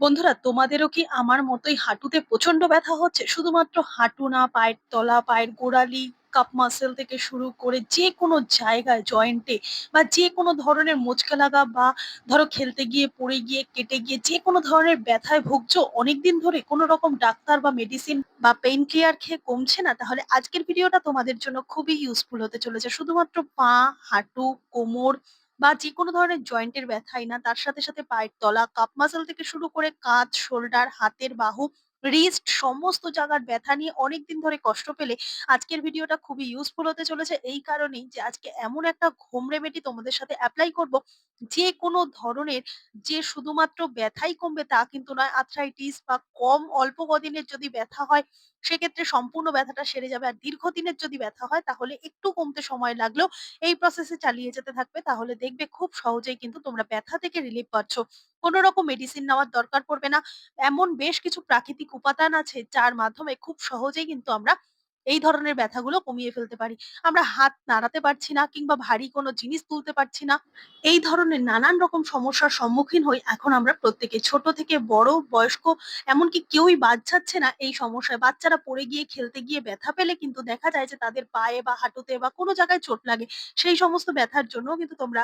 বন্ধুরা তোমাদেরও কি আমার মতোই হাঁটুতে প্রচণ্ড ব্যথা হচ্ছে? শুধুমাত্র হাঁটু না, পায়ের তলা, পায়ের গোড়ালি, কাপ মাসল থেকে শুরু করে যেকোনো জায়গায় জয়েন্টে বা যেকোনো ধরনের মোচকা লাগা বা ধরো খেলতে গিয়ে পড়ে গিয়ে, কেটে গিয়ে যেকোনো ধরনের ব্যথায় ভুগছো অনেকদিন ধরে কোনো রকম ডাক্তার বা মেডিসিন বা পেইন ক্লিয়ার খেয়ে কমছে না? তাহলে আজকের ভিডিওটা তোমাদের জন্য খুবই ইউজফুল হতে চলেছে। শুধুমাত্র পা, হাঁটু, কোমর বা যেকোনো ধরনের জয়েন্টের ব্যথাই না, তার সাথে, সাথে পায়ের তলা, কাপ মাসল থেকে শুরু করে কাঁধ, শোল্ডার, হাতের বাহু, রিস্ট সমস্ত জায়গার ব্যথা নিয়ে অনেকদিন ধরে কষ্ট পেলে আজকের ভিডিওটা খুবই ইউজফুল হতে চলেছে। এই কারণেই যে আজকে এমন একটা হোম রেমেডি তোমাদের সাথে অ্যাপ্লাই করব যে কোনো ধরনের যে শুধুমাত্র ব্যথাই কমবে তা কিন্তু নয় আর্থ্রাইটিস বা কম অল্প কদিনের যদি ব্যথা হয় সেক্ষেত্রে সম্পূর্ণ ব্যথাটা সেরে যাবে। আর দীর্ঘদিনের যদি ব্যথা হয়, তাহলে একটু কমতে সময় লাগলেও এই প্রসেসে চালিয়ে যেতে থাকবে। তাহলে দেখবে খুব সহজেই কিন্তু তোমরা ব্যথা থেকে রিলিফ পাচ্ছ। কোনো রকম মেডিসিন নেওয়ার দরকার পড়বে না। এমন বেশ কিছু প্রাকৃতিক উপাদান আছে, যার মাধ্যমে খুব সহজেই কিন্তু আমরা এই ধরনের ব্যথাগুলো কমিয়ে ফেলতে পারি। আমরা হাত নাড়াতে পারছি না কিংবা ভারী কোনো জিনিস তুলতে পারছি না। এই ধরনের নানান রকম সমস্যার সম্মুখীন হই এখন আমরা প্রত্যেকে। ছোট থেকে বড়, বয়স্ক, এমনকি কেউই বাদ যাচ্ছে না এই সমস্যায়। বাচ্চারা পড়ে গিয়ে, খেলতে গিয়ে ব্যথা পেলে কিন্তু দেখা যায় যে তাদের পায়ে বা হাঁটুতে বা কোনো জায়গায় চোট লাগে। সেই সমস্ত ব্যথার জন্য কিন্তু তোমরা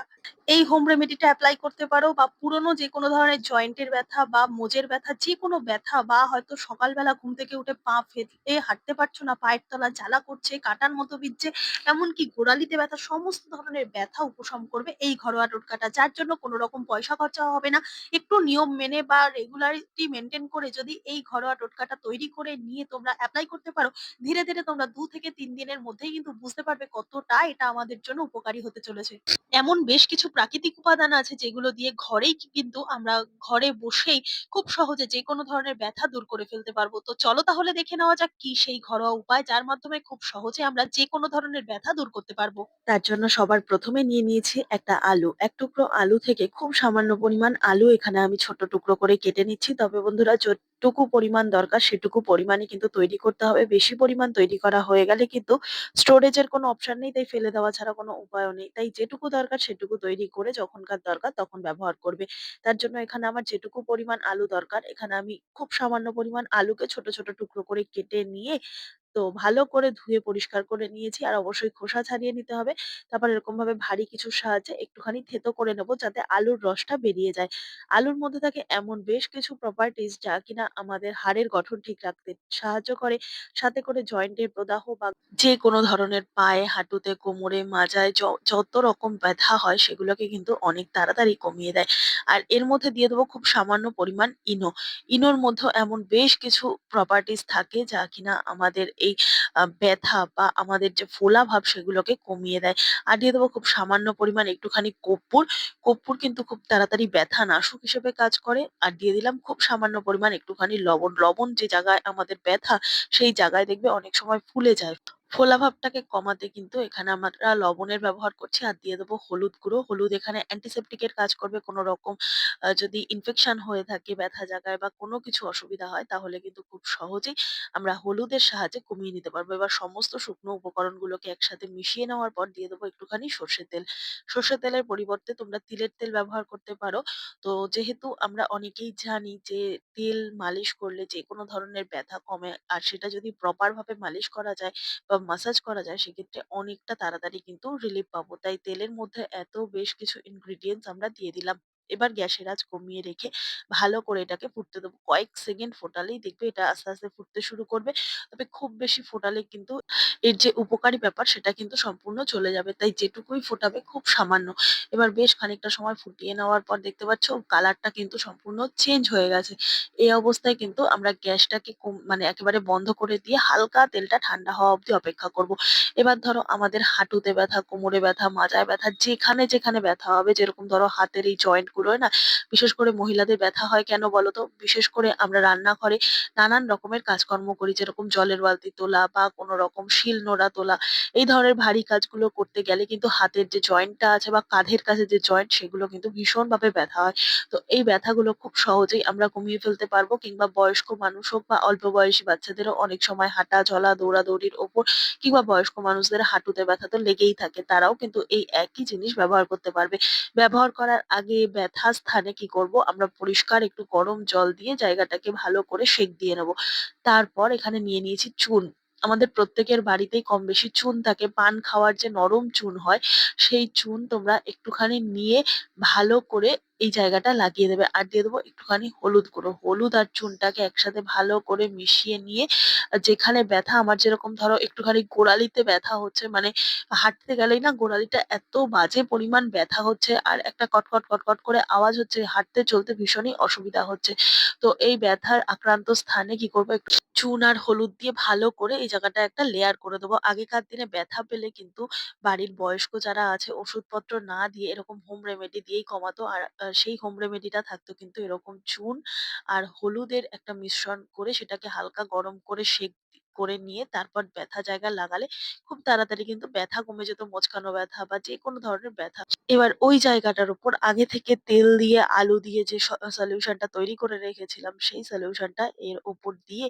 এই হোম রেমেডিটা এপ্লাই করতে পারো বা পুরনো যে কোনো ধরনের জয়েন্টের ব্যথা বা মোজের ব্যথা, যে কোনো ব্যথা বা হয়তো সকালবেলা ঘুম থেকে উঠে পা ফেলে হাঁটতে পারছ না, পায়ের তলা জ্বালা করছে, কাটার মতো বিচ্ছে এমনকি গোড়ালিতে ব্যথা, সমস্ত ধরনের ব্যথা উপশম করবে এই ঘরোয়া টোটকাটা। যার জন্য কোনো রকম পয়সা খরচা হবে না। একটু নিয়ম মেনে বা রেগুলারিটি মেনটেন করে যদি এই ঘরোয়া টোটকাটা তৈরি করে নিয়ে তোমরা অ্যাপ্লাই করতে পারো, ধীরে ধীরে তোমরা দু থেকে তিন দিনের মধ্যেই কিন্তু বুঝতে পারবে কতটা এটা আমাদের জন্য উপকারী হতে চলেছে। এমন বেশ কিছু প্রাকৃতিক উপাদান আছে যেগুলো দিয়ে ঘরেই কিন্তু আমরা ঘরে বসেই খুব সহজে যে কোনো ধরনের ব্যথা দূর করে ফেলতে পারব। তো চলো তাহলে দেখে নেওয়া যাক কি সেই ঘরোয়া উপায় যার মাধ্যমে খুব সহজে আমরা যে কোনো ধরনের ব্যথা দূর করতে পারব। তার জন্য সবার প্রথমে নিয়ে নিয়েছি একটা আলু। এক টুকরো আলু থেকে খুব সামান্য পরিমাণ আলু এখানে আমি ছোট টুকরো করে কেটে নিচ্ছি। তবে বন্ধুরা যতটুকু পরিমাণ দরকার সেটুকু পরিমাণে কিন্তু তৈরি করতে হবে। বেশি পরিমাণ তৈরি করা হয়ে গেলে কিন্তু স্টোরেজের কোনো অপশন নেই, তাই ফেলে দেওয়া ছাড়া কোনো উপায়ও নেই। তাই যেটুকু দরকার সেটুকু তৈরি করে যখনকার দরকার তখন ব্যবহার করবে। তার জন্য এখানে আমার যেটুকু পরিমাণ আলু দরকার, এখানে আমি খুব সামান্য পরিমাণ আলুকে ছোট ছোট টুকরো করে কেটে নিয়ে তো ভালো করে ধুয়ে পরিষ্কার করে নিয়েছি। আর অবশ্যই খোসা ছাড়িয়ে নিতে হবে। তারপর এরকম ভাবে ভারী কিছুর সাহায্যে একটুখানি থেতো করে নেব যাতে আলুর রসটা বেরিয়ে যায়। আলুর মধ্যে থাকে এমন বেশ কিছু প্রপার্টিজ যা কিনা আমাদের হাড়ের গঠন ঠিক রাখতে সাহায্য করে। সাথে করে জয়েন্টের প্রদাহ বা যে কোনো ধরনের পায়ে, হাঁটুতে, কোমরে, মাজায় যত রকম ব্যথা হয় সেগুলোকে কিন্তু অনেক তাড়াতাড়ি কমিয়ে দেয়। আর এর মধ্যে দিয়ে দেবো খুব সামান্য পরিমাণ ইনো। ইনোর মধ্যেও এমন বেশ কিছু প্রপার্টিজ থাকে যা কিনা আমাদের এই ব্যথা বা আমাদের যে ফোলা ভাব সেগুলোকে কমিয়ে দেয়। আর দিয়ে দেবো খুব সামান্য পরিমাণ একটুখানি কর্পূর। কর্পূর কিন্তু খুব তাড়াতাড়ি ব্যথা নাশক হিসেবে কাজ করে। আর দিয়ে দিলাম খুব সামান্য পরিমাণ একটুখানি লবণ। লবণ যে জায়গায় আমাদের ব্যথা সেই জায়গায় দেখবে অনেক সময় ফুলে যায়। ফোলা ভাবটাকে কমাতে কিন্তু এখানে আমরা লবণের ব্যবহার করছি। আর দিয়ে দেবো হলুদ গুঁড়ো। হলুদ এখানে অ্যান্টিসেপ্টিক এর কাজ করবে। কোনো রকম যদি ইনফেকশন হয়ে থাকে, ব্যথা জায়গায় বা কোনো কিছু অসুবিধা হয়, তাহলে কিন্তু খুব সহজেই আমরা হলুদের সাহায্যে কমিয়ে নিতে পারব। এবার সমস্ত শুকনো উপকরণগুলোকে একসাথে মিশিয়ে নেওয়ার পর দিয়ে দেবো একটুখানি সর্ষের তেল। সর্ষের তেলের পরিবর্তে তোমরা তিলের তেল ব্যবহার করতে পারো। তো যেহেতু আমরা অনেকেই জানি যে তেল মালিশ করলে যে কোনো ধরনের ব্যথা কমে, আর সেটা যদি প্রপার ভাবে মালিশ করা যায় বা মাসাজ করা যায়, সেক্ষেত্রে অনেকটা তাড়াতাড়ি কিন্তু রিলিফ পাবো। তাই তেলের মধ্যে এত বেশ কিছু ইনগ্রিডিয়েন্টস আমরা দিয়ে দিলাম। এবার গ্যাসের আঁচ কমিয়ে রেখে ভালো করে এটাকে ফুটতে দেবো। কয়েক সেকেন্ড ফোটালেই দেখবে এটা আস্তে আস্তে ফুটতে শুরু করবে। তবে খুব বেশি ফোটালে কিন্তু এর যে উপকারী ব্যাপার সেটা কিন্তু সম্পূর্ণ চলে যাবে। তাই যেটুকুই ফোটাবে খুব সামান্য। এবার বেশ খানিকটা সময় ফুটিয়ে নেওয়ার পর দেখতে পাচ্ছ কালারটা কিন্তু সম্পূর্ণ চেঞ্জ হয়ে গেছে। এই অবস্থায় কিন্তু আমরা গ্যাসটাকে মানে একেবারে বন্ধ করে দিয়ে হালকা তেলটা ঠান্ডা হওয়া অবধি অপেক্ষা করব। এবার ধরো আমাদের হাঁটুতে ব্যথা, কোমরে ব্যথা, মাজায় ব্যথা যেখানে যেখানে ব্যথা হবে যেরকম ধরো হাতের এই জয়েন্ট গুলোয় না বিশেষ করে মহিলাদের ব্যথা হয় কেন বলো তো? বিশেষ করে আমরা রান্নাঘরে নানান রকমের কাজকর্ম করি, যেরকম জলের বালতি তোলা বা কোনো রকম শিল নোড়া তোলা এই ধরনের ভারী কাজগুলো করতে গেলে কিন্তু হাতের যে জয়েন্টটা আছে বা কাঁধের কাছে যে জয়েন্ট সেগুলো কিন্তু ভীষণভাবে ব্যথা হয়। তো এই ব্যথাগুলো খুব সহজেই আমরা কমিয়ে ফেলতে পারব কিংবা বয়স্ক মানুষ হোক বা অল্প বয়সী বাচ্চাদেরও অনেক সময় হাঁটা, চলা, দৌড়াদৌড়ির ওপর কিংবা বয়স্ক মানুষদের হাঁটুতে ব্যথা তো লেগেই থাকে, তারাও কিন্তু এই একই জিনিস ব্যবহার করতে পারবে ব্যবহার করার আগে ব্যথা স্থানে কি করব আমরা পরিষ্কার একটু গরম জল দিয়ে জায়গাটাকে ভালো করে সেঁক দিয়ে নেব। তারপর এখানে নিয়ে নিয়েছি চুন। আমাদের প্রত্যেকের বাড়িতেই কম বেশি চুন থাকে। পান খাওয়ার যে নরম চুন হয়, সেই চুন তোমরা একটুখানি নিয়ে ভালো করে এই জায়গাটা লাগিয়ে দেবে। আর দিয়ে দেবো একটুখানি হলুদ গুঁড়ো। হলুদ আর চুনটাকে একসাথে ভালো করে মিশিয়ে নিয়ে যেখানে ব্যথা আমার যেরকম ধরো একটুখানি গোড়ালিতে ব্যথা হচ্ছে মানে হাঁটতে গেলেই না গোড়ালিটা এত বাজে পরিমাণ ব্যথা হচ্ছে আর একটা কটকট, কটকট করে আওয়াজ হচ্ছে। হাঁটতে চলতে ভীষণই অসুবিধা হচ্ছে। তো এই ব্যথার আক্রান্ত স্থানে কি করব একটু চুন আর হলুদ দিয়ে ভালো করে এই জায়গাটা একটা লেয়ার করে দেবো। আগেকার দিনে ব্যথা পেলে কিন্তু বাড়ির বয়স্ক যারা আছে ওষুধপত্র না দিয়ে এরকম হোম রেমেডি দিয়েই কমাতো। আর আ সেই হোম রেমেডিটা থাকতো কিন্তু এরকম চুন আর হলুদের একটা মিশ্রণ করে সেটাকে হালকা গরম করে সেঁক করে নিয়ে তারপর ব্যথা জায়গায় লাগালে খুব তাড়াতাড়ি কিন্তু ব্যথা কমে যেত। মচকানো ব্যথা বা যে কোনো ধরনের ব্যথা। এবার ওই জায়গাটার উপর আগে থেকে তেল দিয়ে, আলু দিয়ে যে স সলিউশন টা তৈরি করে রেখেছিলাম, সেই সলিউশন টা এর উপর দিয়ে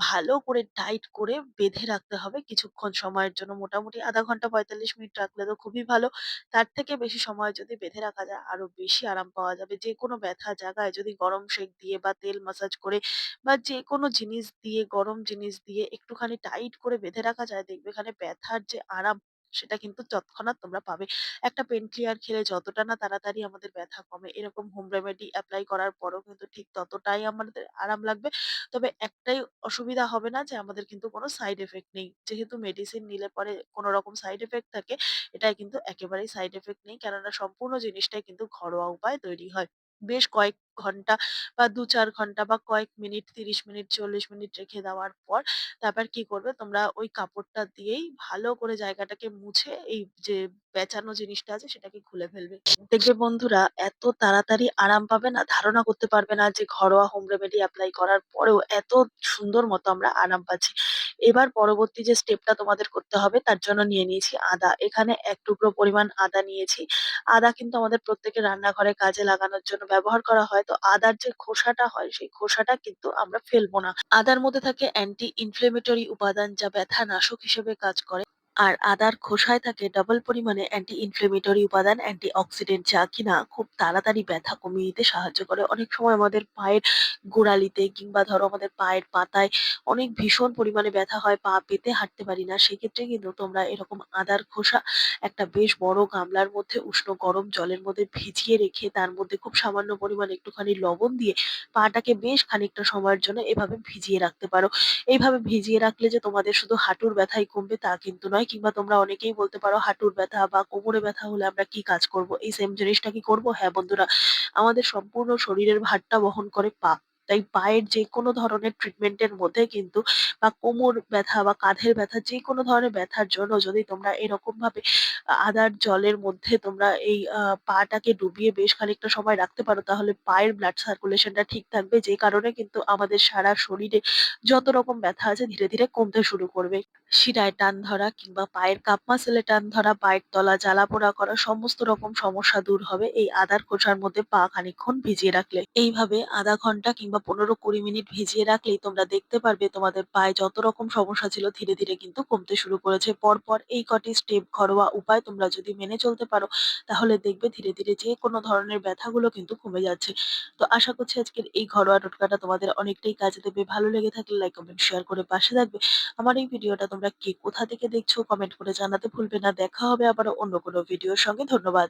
ভালো করে টাইট করে বেঁধে রাখতে হবে কিছুক্ষণ সময়ের জন্য। মোটামুটি আধা ঘণ্টা ৪৫ মিনিট রাখলে তো খুবই ভালো। তার থেকে বেশি সময় যদি বেঁধে রাখা যায়, আরও বেশি আরাম পাওয়া যাবে। যেকোনো ব্যথা জায়গায় যদি গরম সেঁক দিয়ে বা তেল মাসাজ করে বা যেকোনো জিনিস দিয়ে, গরম জিনিস দিয়ে একটুখানি টাইট করে বেঁধে রাখা যায় দেখবে এখানে ব্যথার যে আরাম সেটা কিন্তু তৎক্ষণাৎ তোমরা পাবে। একটা পেইন কিলার খেলে যতটা না তাড়াতাড়ি আমাদের ব্যথা কমে এরকম হোম রেমেডি এপ্লাই করার পরেও কিন্তু ঠিক ততটাই আমাদের আরাম লাগবে। তবে একটাই অসুবিধা হবে না যে আমাদের কিন্তু কোনো সাইড এফেক্ট নেই। যেহেতু মেডিসিন নিলে পরে কোনো রকম সাইড এফেক্ট থাকে, এটায় কিন্তু একেবারেই সাইড এফেক্ট নেই। কেননা সম্পূর্ণ জিনিসটাই কিন্তু ঘরোয়া উপায়ে তৈরি হয়। বেশ কয়েক ঘণ্টা বা ২-৪ ঘণ্টা বা কয়েক মিনিট ৩০ মিনিট ৪০ মিনিট রেখে দেওয়ার পর তারপর কি করবে তোমরা ওই কাপড়টা দিয়েই ভালো করে জায়গাটাকে মুছে এই যে পেঁচানো জিনিসটা আছে সেটাকে খুলে ফেলবে। দেখবে বন্ধুরা, এত তাড়াতাড়ি আরাম পাবে না, ধারণা করতে পারবে না যে ঘরোয়া হোম রেমেডি এপ্লাই করার পরেও এত সুন্দর মতো আমরা আরাম পাচ্ছি। এবার পরবর্তী যে স্টেপটা তোমাদের করতে হবে, তার জন্য নিয়ে নিয়েছি আদা। এখানে এক টুকরো পরিমাণ আদা নিয়েছি। আদা কিন্তু আমাদের প্রত্যেকের রান্নাঘরে কাজে লাগানোর জন্য ব্যবহার করা হয়। তো আদার যে খোসাটা হয়, সেই খোসাটা কিন্তু আমরা ফেলব না। আদার মধ্যে থাকে অ্যান্টি ইনফ্লেমেটরি উপাদান যা ব্যথা নাশক হিসেবে কাজ করে। আর আদার খোসায় থাকে ডাবল পরিমাণে অ্যান্টি ইনফ্লেমেটরি উপাদান, অ্যান্টি অক্সিডেন্ট যা কিনা খুব তাড়াতাড়ি ব্যথা কমিয়ে দিতে সাহায্য করে। অনেক সময় আমাদের পায়ের গোড়ালিতে কিংবা ধরো আমাদের পায়ের পাতায় অনেক ভীষণ পরিমাণে ব্যথা হয়, পা পেতে হাঁটতে পারি না। সেক্ষেত্রে কিন্তু তোমরা এরকম আদার খোসা একটা বেশ বড় গামলার মধ্যে উষ্ণ গরম জলের মধ্যে ভিজিয়ে রেখে তার মধ্যে খুব সামান্য পরিমাণে একটুখানি লবণ দিয়ে পাটাকে বেশ খানিকটা সময়ের জন্য এভাবে ভিজিয়ে রাখতে পারো। এইভাবে ভিজিয়ে রাখলে যে তোমাদের শুধু হাঁটুর ব্যথাই কমবে তা কিন্তু নয়। কিংবা তোমরা অনেকেই বলতে পারো হাঁটুর ব্যথা বা কোমরে ব্যথা হলে আমরা কি কাজ করব? এই সেম জিনিসটা কি করব? হ্যাঁ বন্ধুরা, আমাদের সম্পূর্ণ শরীরের ভারটা বহন করে পা। তাই পায়ের যেকোনো ধরনের ট্রিটমেন্ট এর মধ্যে কিন্তু বা কোমর ব্যথা বা কাঁধের ব্যথা যেকোনো ধরনের ব্যথার জন্য যদি তোমরা এরকমভাবে আদার জলের মধ্যে তোমরা এই পাটাকে ডুবিয়ে বেশ খানিকটা সময় রাখতে পারো তাহলে পায়ের ব্লাড সার্কুলেশন টা ঠিক থাকবে। যে কারণে কিন্তু আমাদের সারা শরীরে যত রকম ব্যথা আছে ধীরে, ধীরে কমতে শুরু করবে। শিরায় টান ধরা কিংবা পায়ের কাপ মাসলে টান ধরা, পায়ের তলা জ্বালা-পোড়া করা সমস্ত রকম সমস্যা দূর হবে এই আদার খোসার মধ্যে পা খানিকক্ষণ ভিজিয়ে রাখলে। এইভাবে আধা ঘণ্টা কিংবা ১৫-২০ মিনিট ভিজিয়ে রাখলেই তোমরা দেখতে পারবে তোমাদের পায়ে যত রকম সমস্যা ছিল ধীরে, ধীরে কিন্তু কমতে শুরু করেছে। পরপর এই কটি স্টেপ ঘরোয়া উপায় তোমরা যদি মেনে চলতে পারো তাহলে দেখবে ধীরে, ধীরে যেকোনো ধরনের ব্যথাগুলো কিন্তু কমে যাচ্ছে। তো আশা করছি আজকের এই ঘরোয়া টোটকাটা তোমাদের অনেকটাই কাজে দেবে। ভালো লেগে থাকলে লাইক, কমেন্ট, শেয়ার করে পাশে থাকবে। আমার এই ভিডিওটা তোমরা কে কোথা থেকে দেখছ কমেন্ট করে জানাতে ভুলবে না। দেখা হবে আবারও অন্য কোনো ভিডিওর সঙ্গে। ধন্যবাদ।